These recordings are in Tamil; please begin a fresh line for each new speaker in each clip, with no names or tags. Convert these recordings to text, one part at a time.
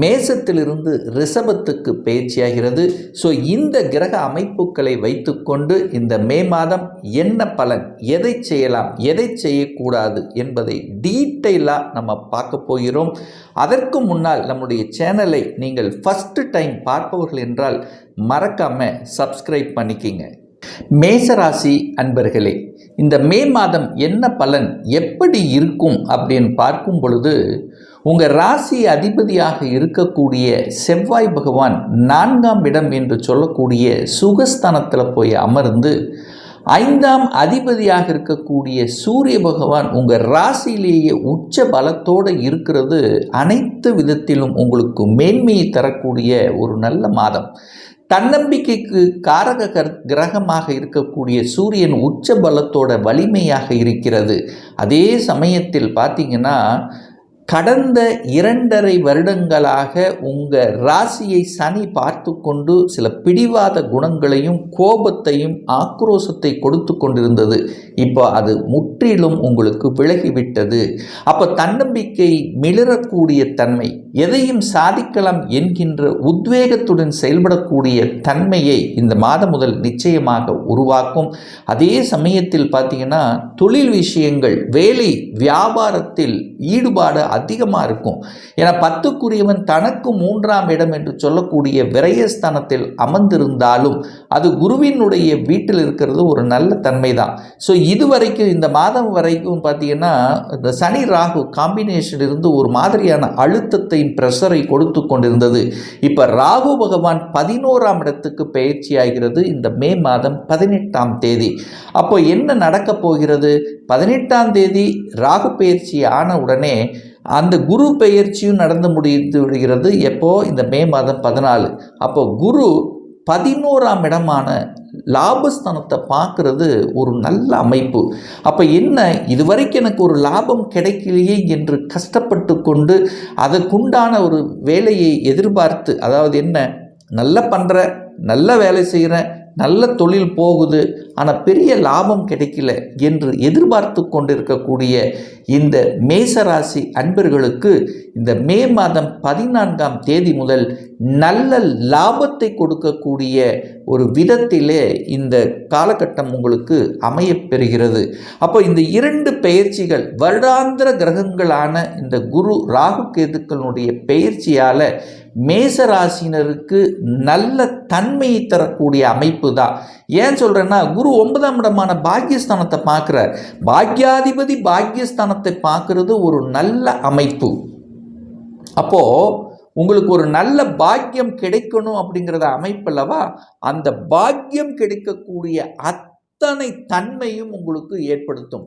மேசத்திலிருந்து ரிஷபத்துக்கு பயிற்சியாகிறது ஸோ இந்த கிரக அமைப்புகளை வைத்துக்கொண்டு இந்த மே மாதம் என்ன பலன் எதை செய்யலாம் எதை செய்யக்கூடாது என்பதை டீட்டெயிலாக நம்ம பார்க்க போகிறோம். அதற்கு முன்னால் நம்முடைய சேனலை நீங்கள் ஃபஸ்ட்டு டைம் பார்ப்பவர்கள் என்றால் மறக்காமல் சப்ஸ்கிரைப் பண்ணிக்கிங்க. மேசராசி அன்பர்களே இந்த மே மாதம் என்ன பலன் எப்படி இருக்கும் அப்படின்னு பார்க்கும் பொழுது உங்கள் ராசி அதிபதியாக இருக்கக்கூடிய செவ்வாய் பகவான் நான்காம் இடம் என்று சொல்லக்கூடிய சுகஸ்தானத்தில் போய் அமர்ந்து ஐந்தாம் அதிபதியாக இருக்கக்கூடிய சூரிய பகவான் உங்கள் ராசியிலேயே உச்ச பலத்தோடு இருக்கிறது அனைத்து விதத்திலும் உங்களுக்கு மேன்மையை தரக்கூடிய ஒரு நல்ல மாதம். தன்னம்பிக்கைக்கு காரக கர் கிரகமாக இருக்கக்கூடிய சூரியன் உச்ச பலத்தோட வலிமையாக இருக்கிறது. அதே சமயத்தில் பார்த்தீங்கன்னா கடந்த இரண்டரை வருடங்களாக உங்கள் ராசியை சனி பார்த்து கொண்டு சில பிடிவாத குணங்களையும் கோபத்தையும் ஆக்ரோஷத்தை கொடுத்து கொண்டிருந்தது. இப்போ அது முற்றிலும் உங்களுக்கு விலகிவிட்டது. அப்போ தன்னம்பிக்கை மிளறக்கூடிய தன்மை எதையும் சாதிக்கலாம் என்கின்ற உத்வேகத்துடன் செயல்படக்கூடிய தன்மையை இந்த மாதம் முதல் நிச்சயமாக உருவாக்கும். அதே சமயத்தில் பார்த்தீங்கன்னா தொழில் விஷயங்கள் வேலை வியாபாரத்தில் ஈடுபாடு அதிகமாக இருக்கும். ஏன்னா பத்துக்குரியவன் தனக்கு மூன்றாம் இடம் என்று சொல்லக்கூடிய விரயஸ்தானத்தில் அமர்ந்திருந்தாலும் அது குருவினுடைய வீட்டில் இருக்கிறது ஒரு நல்ல தன்மை தான் ஸோ இதுவரைக்கும் இந்த மாதம் வரைக்கும் பார்த்தீங்கன்னா இந்த சனி ராகு காம்பினேஷன் இருந்து ஒரு மாதிரியான அழுத்தத்தையும் ப்ரெஷரை கொடுத்து கொண்டிருந்தது. இப்போ ராகு பகவான் பதினோராம் இடத்துக்கு பயிற்சி ஆகிறது இந்த மே மாதம் பதினெட்டாம் தேதி. அப்போ என்ன நடக்கப் போகிறது? பதினெட்டாம் தேதி ராகு பயிற்சி ஆன உடனே அந்த குரு பெயர்ச்சியும் நடந்து முடித்து விடுகிறது. எப்போ? இந்த மே மாதம் பதினாலு. அப்போ குரு பதினோராம் இடமான லாபஸ்தானத்தை பார்க்கறது ஒரு நல்ல அமைப்பு. அப்போ என்ன? இதுவரைக்கும் எனக்கு ஒரு லாபம் கிடைக்கலையே என்று கஷ்டப்பட்டு கொண்டு அதற்குண்டான ஒரு வேலையை எதிர்பார்த்து அதாவது என்ன? நல்லா பண்ணுற நல்ல வேலை செய்கிறேன் நல்ல தொழில் போகுது ஆனால் பெரிய லாபம் கிடைக்கல என்று எதிர்பார்த்து கொண்டிருக்கக்கூடிய இந்த மேசராசி அன்பர்களுக்கு இந்த மே மாதம் பதினான்காம் தேதி முதல் நல்ல லாபத்தை கொடுக்கக்கூடிய ஒரு விதத்திலே இந்த காலகட்டம் உங்களுக்கு அமையப்பெறுகிறது. அப்போ இந்த இரண்டு பெயர்ச்சிகள் வருடாந்திர கிரகங்களான இந்த குரு ராகு கேதுக்களுடைய பெயர்ச்சியால் மேசராசினருக்கு நல்ல தன்மையை தரக்கூடிய அமைப்பு தான். ஏன் சொல்கிறேன்னா குரு ஒன்பதாம் இடமான பாக்கியஸ்தானத்தை பார்க்குறார். பாக்யாதிபதி பாக்கியஸ்தானத்தை பார்க்குறது ஒரு நல்ல அமைப்பு. அப்போது உங்களுக்கு ஒரு நல்ல பாக்கியம் கிடைக்கணும் அப்படிங்கிறத அமைப்பல்லவா? அந்த பாக்கியம் கிடைக்கக்கூடிய அத்தனை தன்மையும் உங்களுக்கு ஏற்படுத்தும்.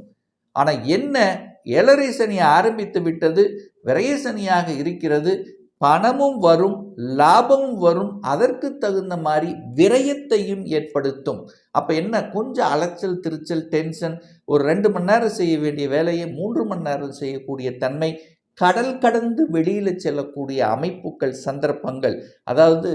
ஆனால் என்ன? எலரை சனி ஆரம்பித்து விட்டது விரயசனியாக இருக்கிறது பணமும் வரும் லாபமும் வரும் அதற்கு தகுந்த மாதிரி விரயத்தையும் ஏற்படுத்தும். அப்போ என்ன? கொஞ்சம் அலைச்சல் திருச்சல் டென்ஷன் ஒரு ரெண்டு மணி நேரம் செய்ய வேண்டிய வேலையை மூன்று மணி நேரம் செய்யக்கூடிய தன்மை கடல் கடந்து வெளியில் செல்லக்கூடிய அமைப்புகள் சந்தர்ப்பங்கள் அதாவது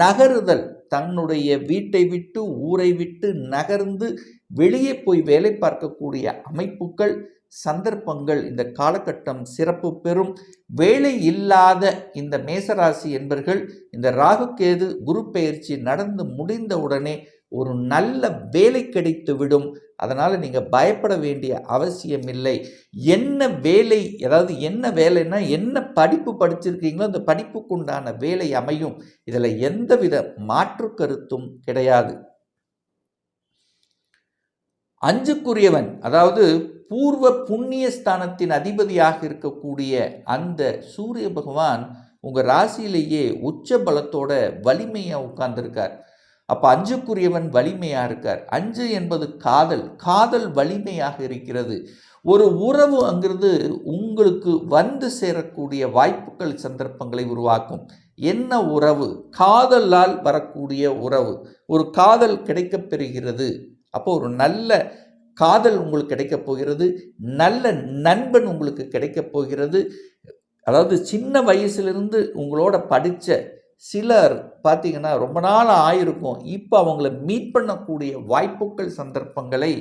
நகருதல் தன்னுடைய வீட்டை விட்டு ஊரை விட்டு நகர்ந்து வெளியே போய் வேலை பார்க்கக்கூடிய அமைப்புகள் சந்தர்ப்பங்கள் இந்த காலகட்டம் சிறப்பு பெறும். வேலை இல்லாத இந்த மேசராசி என்பர்கள் இந்த ராகுகேது குரு பெயர்ச்சி நடந்து முடிந்தவுடனே ஒரு நல்ல வேலை கிடைத்துவிடும் அதனால் நீங்கள் பயப்பட வேண்டிய அவசியம் இல்லை. என்ன வேலை அதாவது என்ன வேலைன்னா என்ன படிப்பு படிச்சிருக்கீங்களோ அந்த படிப்புக்குண்டான வேலை அமையும். இதில் எந்தவித மாற்று கருத்தும் கிடையாது. அஞ்சுக்குரியவன் அதாவது பூர்வ புண்ணிய ஸ்தானத்தின் அதிபதியாக இருக்கக்கூடிய அந்த சூரிய பகவான் உங்கள் ராசியிலேயே உச்ச பலத்தோட வலிமையாக உட்கார்ந்துருக்கார். அப்போ அஞ்சுக்குரியவன் வலிமையாக இருக்கார். அஞ்சு என்பது காதல். காதல் வலிமையாக இருக்கிறது. ஒரு உறவு அங்கிருந்து உங்களுக்கு வந்து சேரக்கூடிய வாய்ப்புகள் சந்தர்ப்பங்களை உருவாக்கும். என்ன உறவு? காதலால் வரக்கூடிய உறவு. ஒரு காதல் கிடைக்கப் பெறுகிறது. அப்போ ஒரு நல்ல காதல் உங்களுக்கு கிடைக்கப் போகிறது நல்ல நண்பன் உங்களுக்கு கிடைக்கப் போகிறது. அதாவது சின்ன வயசுலேருந்து உங்களோட படித்த சிலர் பார்த்திங்கன்னா ரொம்ப நாள் ஆயிருக்கும். இப்போ அவங்கள மீட் பண்ணக்கூடிய வாய்ப்புகள் சந்தர்ப்பங்களை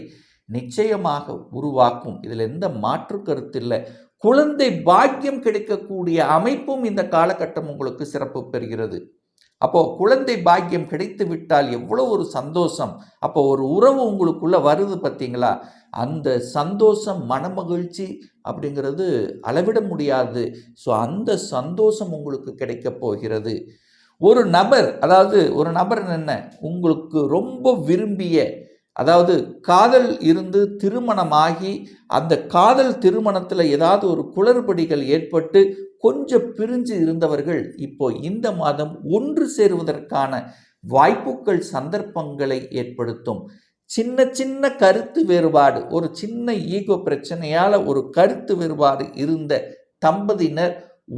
நிச்சயமாக உருவாக்கும். இதில் எந்த மாற்று கருத்து இல்லை. குழந்தை பாக்கியம் கிடைக்கக்கூடிய அமைப்பும் இந்த காலகட்டம் உங்களுக்கு சிறப்பு பெறுகிறது. அப்போ குழந்தை பாக்கியம் கிடைத்து விட்டால் எவ்வளோ ஒரு சந்தோஷம். அப்போ ஒரு உறவு உங்களுக்குள்ள வருது பார்த்தீங்களா? அந்த சந்தோஷம் மனமகிழ்ச்சி அப்படிங்கிறது அளவிட முடியாது. ஸோ அந்த சந்தோஷம் உங்களுக்கு கிடைக்கப் போகிறது. ஒரு நபர் அதாவது ஒரு நபர் என்ன? உங்களுக்கு ரொம்ப விரும்பிய அதாவது காதல் இருந்து திருமணமாகி அந்த காதல் திருமணத்தில் ஏதாவது ஒரு குளறுபடிகள் ஏற்பட்டு கொஞ்சம் பிரிஞ்சு இருந்தவர்கள் இப்போ இந்த மாதம் ஒன்று சேருவதற்கான வாய்ப்புகள் சந்தர்ப்பங்களை ஏற்படுத்தும். சின்ன சின்ன கருத்து வேறுபாடு ஒரு சின்ன ஈகோ பிரச்சனையால் ஒரு கருத்து வேறுபாடு இருந்த தம்பதியினர்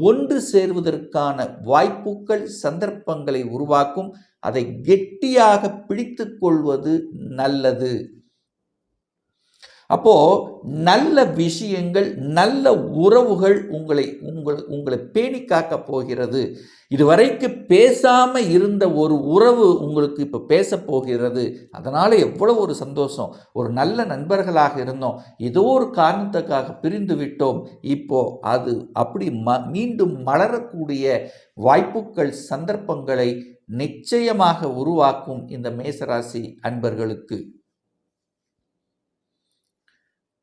ஒன்று சேருவதற்கான வாய்ப்புகள் சந்தர்ப்பங்களை உருவாக்கும். அதை கெட்டியாக பிடித்து கொள்வது நல்லது. அப்போது நல்ல விஷயங்கள் நல்ல உறவுகள் உங்களை உங்களை உங்களை பேணி காக்க போகிறது. இதுவரைக்கு பேசாமல் இருந்த ஒரு உறவு உங்களுக்கு இப்போ பேச போகிறது. அதனால் எவ்வளவு ஒரு சந்தோஷம். ஒரு நல்ல நண்பர்களாக இருந்தோம். ஏதோ ஒரு காரணத்துக்காக பிரிந்து விட்டோம். இப்போ அது அப்படி ம மீண்டும் மலரக்கூடிய வாய்ப்புகள் சந்தர்ப்பங்களை நிச்சயமாக உருவாக்கும் இந்த மேசராசி அன்பர்களுக்கு.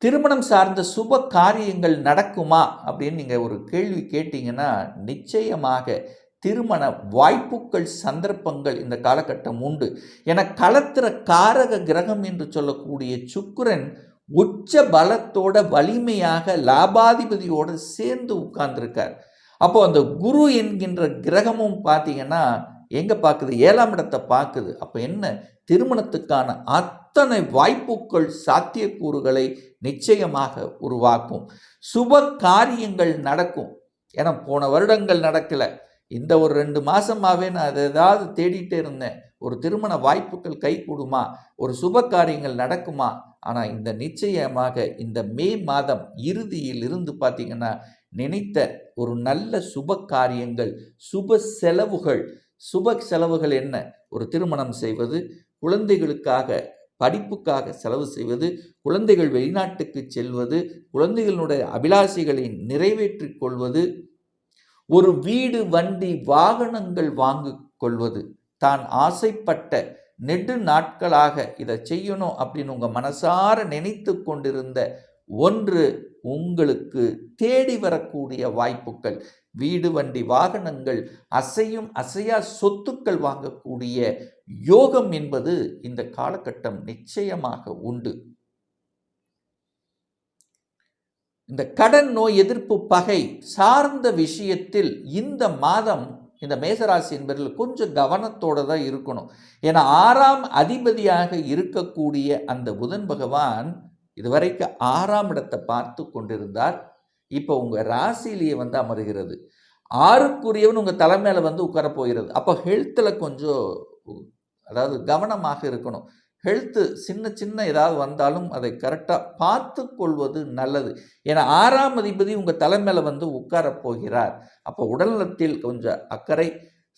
திருமணம் சார்ந்த சுப காரியங்கள் நடக்குமா அப்படின்னு நீங்கள் ஒரு கேள்வி கேட்டிங்கன்னா நிச்சயமாக திருமண வாய்ப்புகள் சந்தர்ப்பங்கள் இந்த காலகட்டம் உண்டு. என களத்திர காரக கிரகம் என்று சொல்லக்கூடிய சுக்கரன் உச்ச பலத்தோட வலிமையாக லாபாதிபதியோடு சேர்ந்து உட்கார்ந்துருக்கார். அப்போ அந்த குரு என்கின்ற கிரகமும் பார்த்தீங்கன்னா எங்கே பார்க்குது? ஏழாம் இடத்தை பார்க்குது. அப்போ என்ன? திருமணத்துக்கான ஆத் அத்தனை வாய்ப்புகள் சாத்தியக்கூறுகளை நிச்சயமாக உருவாக்கும். சுப காரியங்கள் நடக்கும். ஏன்னா போன வருடங்கள் நடக்கலை. இந்த ஒரு ரெண்டு மாதமாகவே நான் அதை ஏதாவது தேடிட்டே இருந்தேன். ஒரு திருமண வாய்ப்புகள் கை கூடுமா? ஒரு சுப காரியங்கள் நடக்குமா? ஆனால் இந்த நிச்சயமாக இந்த மே மாதம் இறுதியில் இருந்து பார்த்தீங்கன்னா நினைத்த ஒரு நல்ல சுப காரியங்கள் சுப செலவுகள். சுப செலவுகள் என்ன? ஒரு திருமணம் செய்வது குழந்தைகளுக்காக படிப்புக்காக செலவு செய்வது குழந்தைகள் வெளிநாட்டுக்கு செல்வது குழந்தைகளுடைய அபிலாஷைகளை நிறைவேற்றிக் கொள்வது ஒரு வீடு வண்டி வாகனங்கள் வாங்கி கொள்வது. தான் ஆசைப்பட்ட நெடு நாட்களாக இதை செய்யணும் அப்படின்னு உங்கள் மனசார நினைத்து கொண்டிருந்த ஒன்று உங்களுக்கு தேடி வரக்கூடிய வாய்ப்புகள். வீடு வண்டி வாகனங்கள் அசையும் அசையா சொத்துக்கள் வாங்கக்கூடிய யோகம் என்பது இந்த காலகட்டம் நிச்சயமாக உண்டு. இந்த கடன் நோய் எதிர்ப்பு பகை சார்ந்த விஷயத்தில் இந்த மாதம் இந்த மேசராசி என்பதில் கொஞ்சம் கவனத்தோடு தான் இருக்கணும். ஏன்னா ஆறாம் அதிபதியாக இருக்கக்கூடிய அந்த புதன் பகவான் இதுவரைக்கும் ஆறாம் இடத்தை பார்த்து கொண்டிருந்தார். இப்போ உங்கள் ராசியிலேயே வந்து அமருகிறது. ஆறுக்குரியவன் உங்கள் தலைமையில் வந்து உட்கார போகிறது. அப்போ ஹெல்த்தில் கொஞ்சம் அதாவது கவனமாக இருக்கணும். ஹெல்த்து சின்ன சின்ன ஏதாவது வந்தாலும் அதை கரெக்டாக பார்த்து கொள்வது நல்லது. ஏன்னா ஆறாம் அதிபதி உங்கள் தலைமையில் வந்து உட்காரப் போகிறார். அப்போ உடல்நலத்தில் கொஞ்சம் அக்கறை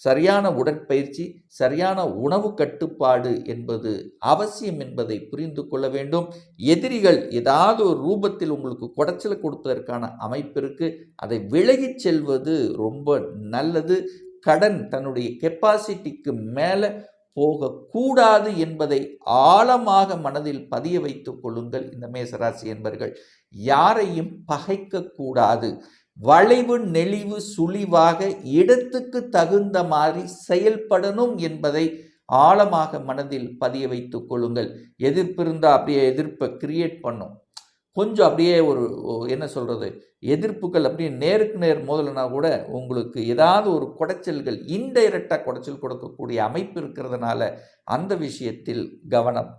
சரியான உடற்பயிற்சி சரியான உணவு கட்டுப்பாடு என்பது அவசியம் என்பதை புரிந்து கொள்ள வேண்டும். எதிரிகள் ஏதாவது ஒரு ரூபத்தில் உங்களுக்கு குடைச்சல் கொடுப்பதற்கான அமைப்பிற்கு அதை விலகிச் செல்வது ரொம்ப நல்லது. கடன் தன்னுடைய கெப்பாசிட்டிக்கு மேலே போகக்கூடாது என்பதை ஆழமாக மனதில் பதிய வைத்துக் கொள்ளுங்கள் இந்த மேசராசி என்பர்கள். யாரையும் பகைக்கக்கூடாது. வளைவு நெளிவு சுழிவாக இடத்துக்கு தகுந்த மாதிரி செயல்படணும் என்பதை ஆழமாக மனதில் பதிய வைத்துக் கொள்ளுங்கள். எதிர்ப்பு இருந்தால் அப்படியே எதிர்ப்பை கிரியேட் பண்ணும். கொஞ்சம் அப்படியே ஒரு என்ன சொல்கிறது எதிர்ப்புகள் அப்படியே நேருக்கு நேர் மோதலைனா கூட உங்களுக்கு ஏதாவது ஒரு குடைச்சல்கள் இன்டைரக்டாக குடைச்சல் கொடுக்கக்கூடிய அமைப்பு இருக்கிறதுனால அந்த விஷயத்தில் கவனம்.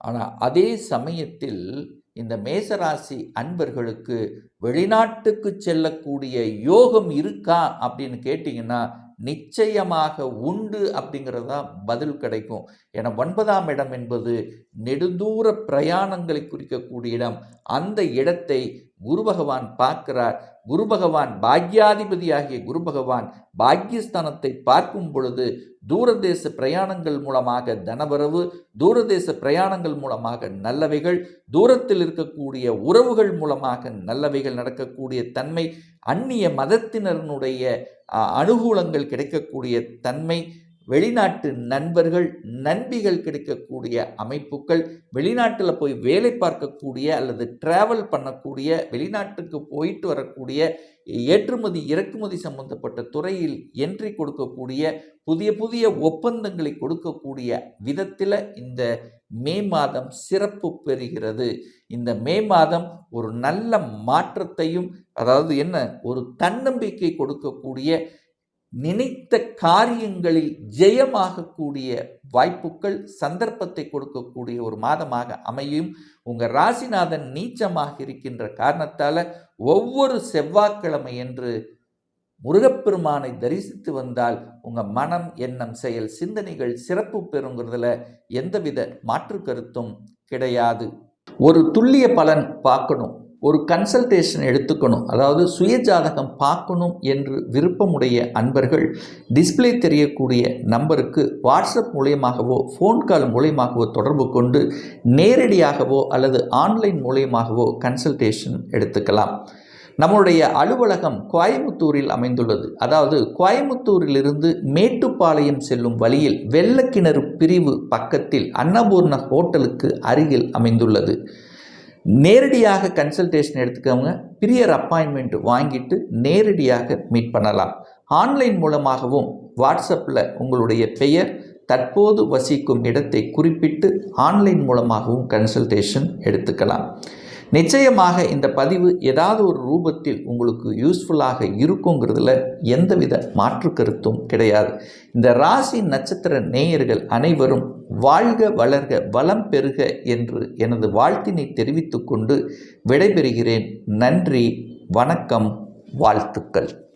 ஆனால் அதே சமயத்தில் இந்த மேசராசி அன்பர்களுக்கு வெளிநாட்டுக்கு செல்லக்கூடிய யோகம் இருக்கா அப்படின்னு கேட்டிங்கன்னா நிச்சயமாக உண்டு அப்படிங்கிறது தான் பதில் கிடைக்கும். என ஒன்பதாம் இடம் என்பது நெடுந்தூர பிரயாணங்களை குறிக்கக்கூடிய இடம். அந்த இடத்தை குரு பகவான் பார்க்கிறார். குரு பகவான் பாக்யாதிபதியாகிய குரு பகவான் பாக்யஸ்தானத்தை பார்க்கும் பொழுது தூரதேச பிரயாணங்கள் மூலமாக தனவரவு தூரதேச பிரயாணங்கள் மூலமாக நல்லவைகள் தூரத்தில் இருக்கக்கூடிய உறவுகள் மூலமாக நல்லவைகள் நடக்கக்கூடிய தன்மை அந்நிய மதத்தினருடைய அனுகூலங்கள் கிடைக்கக்கூடிய தன்மை வெளிநாட்டு நண்பர்கள் நண்பிகள் கிடைக்கக்கூடிய அமைப்புகள் வெளிநாட்டில் போய் வேலை பார்க்கக்கூடிய அல்லது டிராவல் பண்ணக்கூடிய வெளிநாட்டுக்கு போயிட்டு வரக்கூடிய ஏற்றுமதி இறக்குமதி சம்பந்தப்பட்ட துறையில் என்ட்ரி கொடுக்கக்கூடிய புதிய புதிய ஒப்பந்தங்களை கொடுக்கக்கூடிய விதத்தில் இந்த மே மாதம் சிறப்பு பெறுகிறது. இந்த மே மாதம் ஒரு நல்ல மாற்றத்தையும் அதாவது என்ன ஒரு தன்னம்பிக்கை கொடுக்கக்கூடிய நினைத்த காரியங்களில் ஜெயமாகக்கூடிய வாய்ப்புகள் சந்தர்ப்பத்தை கொடுக்கக்கூடிய ஒரு மாதமாக அமையும். உங்கள் ராசிநாதன் நீச்சமாக இருக்கின்ற காரணத்தால் ஒவ்வொரு செவ்வாய்க்கிழமை என்று முருகப்பெருமானை தரிசித்து வந்தால் உங்கள் மனம் எண்ணம் செயல் சிந்தனைகள் சிறப்பு பெறுங்கிறதுல எந்தவித மாற்று கருத்தும் கிடையாது. ஒரு துல்லிய பலன் பார்க்கணும். ஒரு கன்சல்டேஷன் எடுத்துக்கணும். அதாவது சுயஜாதகம் பார்க்கணும் என்று விருப்பமுடைய அன்பர்கள் டிஸ்ப்ளே தெரியக்கூடிய நம்பருக்கு வாட்ஸ்அப் மூலியமாகவோ ஃபோன் கால் மூலியமாகவோ தொடர்பு கொண்டு நேரடியாகவோ அல்லது ஆன்லைன் மூலியமாகவோ கன்சல்டேஷன் எடுத்துக்கலாம். நம்முடைய அலுவலகம் கோயமுத்தூரில் அமைந்துள்ளது. அதாவது கோயமுத்தூரிலிருந்து மேட்டுப்பாளையம் செல்லும் வழியில் வெள்ளக்கிணறு பிரிவு பக்கத்தில் அன்னபூர்ண ஹோட்டலுக்கு அருகில் அமைந்துள்ளது. நேரடியாக கன்சல்டேஷன் எடுத்துக்கவங்க பிரியர் அப்பாயின்மெண்ட் வாங்கிட்டு நேரடியாக மீட் பண்ணலாம். ஆன்லைன் மூலமாகவும் வாட்ஸ்அப்பில் உங்களுடைய பெயர் தற்போது வசிக்கும் இடத்தை குறிப்பிட்டு ஆன்லைன் மூலமாகவும் கன்சல்டேஷன் எடுத்துக்கலாம். நிச்சயமாக இந்த பதிவு ஏதாவது ஒரு ரூபத்தில் உங்களுக்கு யூஸ்ஃபுல்லாக இருக்குங்கிறதுல எந்தவித மாற்று கருத்தும் கிடையாது. இந்த ராசி நட்சத்திர நேயர்கள் அனைவரும் வாழ்க வளர்க வளம் பெறுக என்று எனது வாழ்த்தினை தெரிவித்துக்கொண்டு விடைபெறுகிறேன். நன்றி வணக்கம் வாழ்த்துக்கள்.